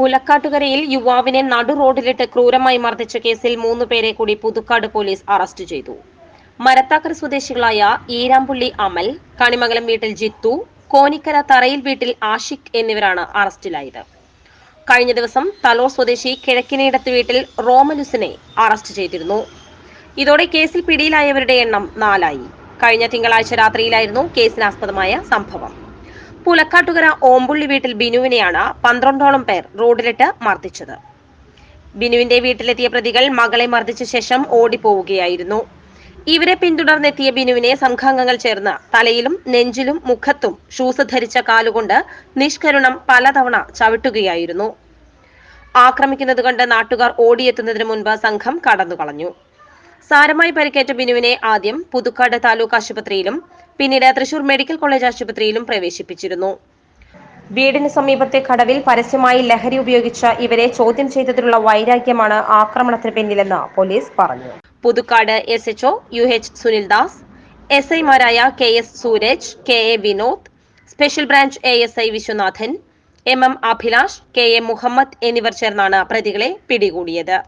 പുലക്കാട്ടുകരയിൽ യുവാവിനെ നടു റോഡിലിട്ട് ക്രൂരമായി മർദ്ദിച്ച കേസിൽ മൂന്ന് പേരെ കൂടി പുതുക്കാട് പോലീസ് അറസ്റ്റ് ചെയ്തു. മരത്താക്കര സ്വദേശികളായ ഈരാമ്പുള്ളി അമൽ കണിമംഗലം വീട്ടിൽ ജിത്തു കോനിക്കര തറയിൽ വീട്ടിൽ ആഷിഖ് എന്നിവരാണ് അറസ്റ്റിലായത്. കഴിഞ്ഞ ദിവസം തലോർ സ്വദേശി കിഴക്കിനയിടത്ത് വീട്ടിൽ റോമലുസിനെ അറസ്റ്റ് ചെയ്തിരുന്നു. ഇതോടെ കേസിൽ പിടിയിലായവരുടെ എണ്ണം നാലായി. കഴിഞ്ഞ തിങ്കളാഴ്ച രാത്രിയിലായിരുന്നു കേസിനാസ്പദമായ സംഭവം. പുലക്കാട്ടുകര ഓമ്പുള്ളി വീട്ടിൽ ബിനുവിനെയാണ് പന്ത്രണ്ടോളം പേർ റോഡിലിട്ട് മർദ്ദിച്ചത്. ബിനുവിന്റെ വീട്ടിലെത്തിയ പ്രതികൾ മകളെ മർദ്ദിച്ച ശേഷം ഓടിപ്പോവുകയായിരുന്നു. ഇവരെ പിന്തുടർന്നെത്തിയ ബിനുവിനെ സംഘാംഗങ്ങൾ ചേർന്ന് തലയിലും നെഞ്ചിലും മുഖത്തും ഷൂസ് ധരിച്ച കാലുകൊണ്ട് നിഷ്കരുണം പലതവണ ചവിട്ടുകയായിരുന്നു. ആക്രമിക്കുന്നത് കണ്ട് നാട്ടുകാർ ഓടിയെത്തുന്നതിന് മുൻപ് സംഘം കടന്നുകളഞ്ഞു. സാരമായി പരിക്കേറ്റ ബിനുവിനെ ആദ്യം പുതുക്കാട് താലൂക്ക് ആശുപത്രിയിലും പിന്നീട് തൃശൂർ മെഡിക്കൽ കോളേജ് ആശുപത്രിയിലും പ്രവേശിപ്പിച്ചിരുന്നു. വീടിന് സമീപത്തെ കടവിൽ പരസ്യമായി ലഹരി ഉപയോഗിച്ച ഇവരെ ചോദ്യം ചെയ്തതിലുള്ള വൈരാഗ്യമാണ് ആക്രമണത്തിന് പിന്നിലെന്ന് പോലീസ് പറഞ്ഞു. Puthukkad S HO U H Sunildas S ഐമാരായ K S Sooraj K A Vinod special branch A S I Viswanathan M M Abhilash K A Muhammad എന്നിവർ ചേർന്നാണ് പ്രതികളെ പിടികൂടിയത്.